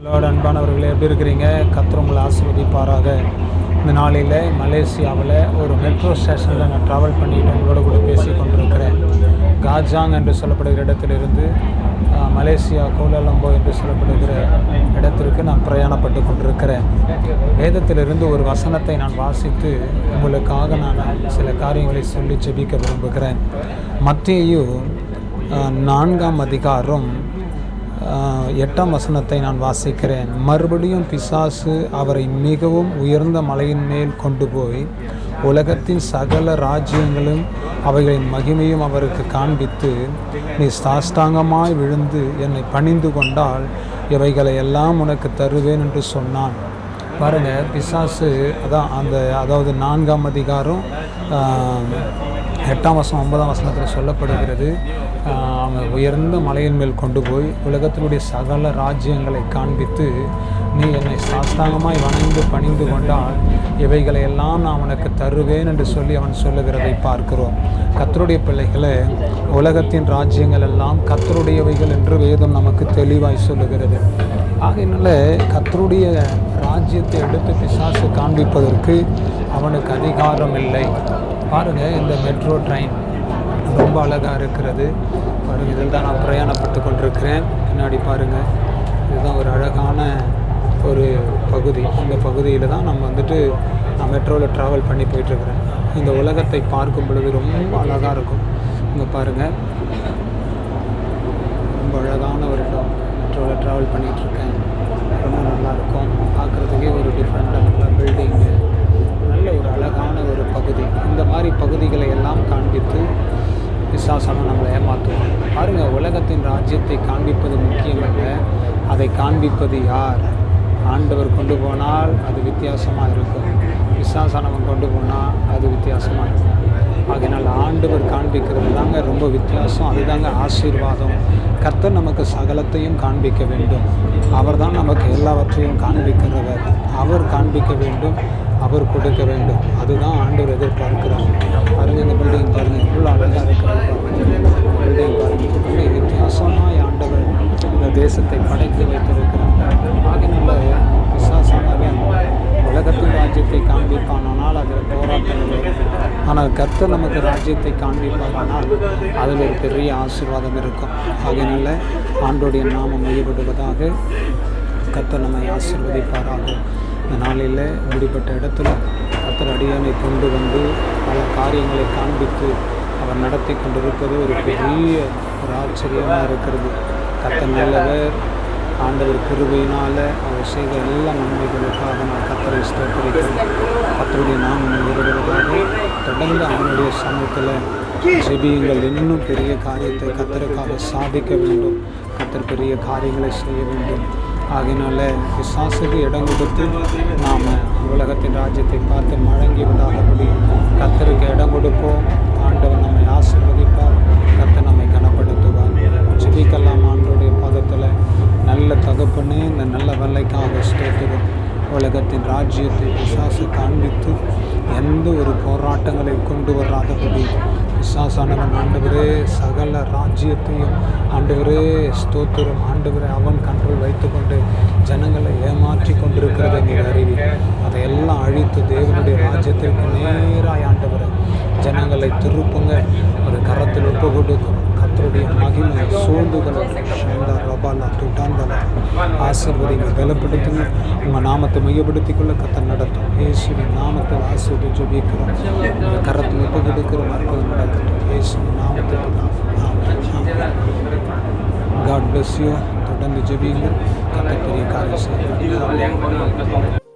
உங்களோட அன்பானவர்களே எப்படி இருக்கிறீங்க? கத்திர உங்களை ஆசீர்வதிப்பாராக. இந்த நாளில் மலேசியாவில் ஒரு மெட்ரோ ஸ்டேஷனில் நான் ட்ராவல் பண்ணிட்டு உங்களோட கூட பேசி கொண்டிருக்கிறேன். காஜாங் என்று சொல்லப்படுகிற இடத்திலிருந்து மலேசியா கோலாலம்போ என்று சொல்லப்படுகிற இடத்திற்கு நான் பிரயாணப்பட்டு கொண்டிருக்கிறேன். வேதத்திலிருந்து ஒரு வசனத்தை நான் வாசித்து உங்களுக்காக நான் சில காரியங்களை சொல்லி ஜெபிக்க விரும்புகிறேன். மத்தேயு நான்காம் அதிகாரம் எட்டாம் வசனத்தை நான் வாசிக்கிறேன். மறுபடியும் பிசாசு அவரை மிகவும் உயர்ந்த மலையின் மேல் கொண்டு போய் உலகத்தின் சகல ராஜ்யங்களும் அவைகளின் மகிமையும் அவருக்கு காண்பித்து நீ சாஷ்டாங்கமாய் விழுந்து என்னை பணிந்து கொண்டால் இவைகளை எல்லாம் உனக்கு தருவேன் என்று சொன்னான். பாருங்க பிசாசு அதான் அந்த அதாவது நான்காம் அதிகாரம் எட்டாம் வசம் ஒன்பதாம் வசனத்தில் சொல்லப்படுகிறது. அவன் உயர்ந்த மலையின் மேல் கொண்டு போய் உலகத்தினுடைய சகல ராஜ்யங்களை காண்பித்து நீ என்னை சாஸ்தாங்கமாய் வணங்கி பணிந்து கொண்டால் இவைகளை எல்லாம் நான் உனக்கு தருவேன் என்று சொல்லி அவன் சொல்லுகிறதை பார்க்கிறோம். கத்தருடைய பிள்ளைகளை உலகத்தின் ராஜ்யங்கள் எல்லாம் கத்தருடையவைகள் என்று வேதம் நமக்கு தெளிவாய் சொல்லுகிறது. ஆகையினால கத்தருடைய ராஜ்யத்தை எடுத்து பிசாசு காண்பிப்பதற்கு அவனுக்கு அதிகாரம் இல்லை பாருங்கள் இந்த மெட்ரோ ட்ரெயின் ரொம்ப அழகாக இருக்கிறது. பாருங்கள் இதில் தான் நான் பிரயாணப்பட்டு கொண்டிருக்கிறேன். பின்னாடி பாருங்கள் இதுதான் ஒரு அழகான ஒரு பகுதி. இந்த பகுதியில் தான் நம்ம வந்துட்டு நான் மெட்ரோவில் ட்ராவல் பண்ணி போயிட்டுருக்கிறேன். இந்த உலகத்தை பார்க்கும் பொழுது ரொம்ப அழகாக இருக்கும். இங்கே பாருங்கள் ரொம்ப அழகான ஒரு இடம் மெட்ரோவில் ட்ராவல் பண்ணிகிட்ருக்கேன் ரொம்ப நல்லாயிருக்கும். பார்க்குறதுக்கே ஒரு டிஃப்ரெண்ட்டான பில்டிங்கு நல்ல ஒரு அழகான ஒரு பகுதி. இந்த மாதிரி பகுதிகளை எல்லாம் காண்பித்து விசாசமாக நம்மளை ஏமாற்றுவோம் பாருங்கள் உலகத்தின் ராஜ்யத்தை காண்பிப்பது முக்கியமல்ல. அதை காண்பிப்பது யார்? ஆண்டவர் கொண்டு போனால் அது வித்தியாசமாக இருக்கும். விசாசனம் கொண்டு போனால் அது வித்தியாசமாக இருக்கும். ஆண்டவர் காண்பிக்கிறது தாங்க ரொம்ப வித்தியாசம். அதுதாங்க ஆசீர்வாதம். கர்த்தர் நமக்கு சகலத்தையும் காண்பிக்க வேண்டும். அவர் தான் நமக்கு எல்லாவற்றையும் காண்பிக்கிறவர். அவர் காண்பிக்க வேண்டும். அவர் கொடுக்க வேண்டும். அதுதான் ஆண்டவர் எதிர்பார்க்கிறார். பாருங்கள் இந்த பில்டிங் பாருங்கள் எவ்வளோ அழகாக இருக்கிறது கர்த்தர் நமக்கு ராஜ்யத்தை காண்பிப்பானால் அதில் ஒரு பெரிய ஆசீர்வாதம் இருக்கும். அதனால் ஆண்டோடைய நாமம் மையப்படுவதாக கர்த்தர் நம்மை ஆசீர்வதிப்பாராக. இந்த நாளில் முடிப்பட்ட இடத்துல கர்த்தர் அடியானை கொண்டு வந்து பல காரியங்களை காண்பித்து அவர் நடத்தி கொண்டிருப்பது ஒரு பெரிய ஒரு ஆச்சரியமாக இருக்கிறது. கர்த்தர் நல்லவர் ஆண்டவர் கிருபையினால் அவர் செய்த எல்லா நன்மைகளுக்காக நான் கத்தரை ஸ்தோத்தரிக்கிறேன். கத்தருடைய நாமம் உயர்வதற்காக தொடர்ந்து அவனுடைய சமூகத்தில் ஜெபியுங்கள். இன்னும் பெரிய காரியத்தை கத்தருக்காக சாதிக்க வேண்டும். கத்தர் பெரிய காரியங்களை செய்ய வேண்டும். ஆகையினால பிசாசுக்கு இடம் கொடுத்து நாம் உலகத்தின் ராஜ்யத்தை பார்த்து மழங்கி விடாதபடி கத்தருக்கு இடம் கொடுப்போம். ஆண்டவன் உலகத்தின் ராஜ்யத்தை பிசாசு காண்பித்து எந்த ஒரு போராட்டங்களை கொண்டு வராதபடி பிசாசானவன் ஆண்டவரே சகல ராஜ்யத்தையும் ஆண்டவரே ஸ்தோத்திரம். ஆண்டவரே அவன் கண்ட்ரோல் வைத்துக்கொண்டு ஜனங்களை ஏமாற்றி கொண்டிருக்கிறதை நீர் அறிவி. அதையெல்லாம் அழித்து தேவனுடைய ராஜ்யத்திற்கு நேராய் ஆண்டவரை ஜனங்களை திருப்புங்க. ஒரு கரத்தில் ஒப்பு கொடுக்கும் கத்தருடைய மகிமை சூழ்ந்துகளை பாபால் துட்டாந்தலா ஆசிர்வதிங்க பலப்படுத்துங்க உங்கள் நாமத்தை மையப்படுத்திக் கொள்ள கத்தை நடத்தும். இயேசுவின் நாமத்தில் ஆசிரியர் ஜபிக்கிறோம். உங்கள் கரத்தில் ஒப்பு கொடுக்கிறோம் அற்புதம் நடக்கட்டும். இயேசுவின் நாமத்தில் காட் பிளஸ் யூ தொடர்ந்து ஜபிங்க கத்தை பெரிய காரியம் செய்யுங்க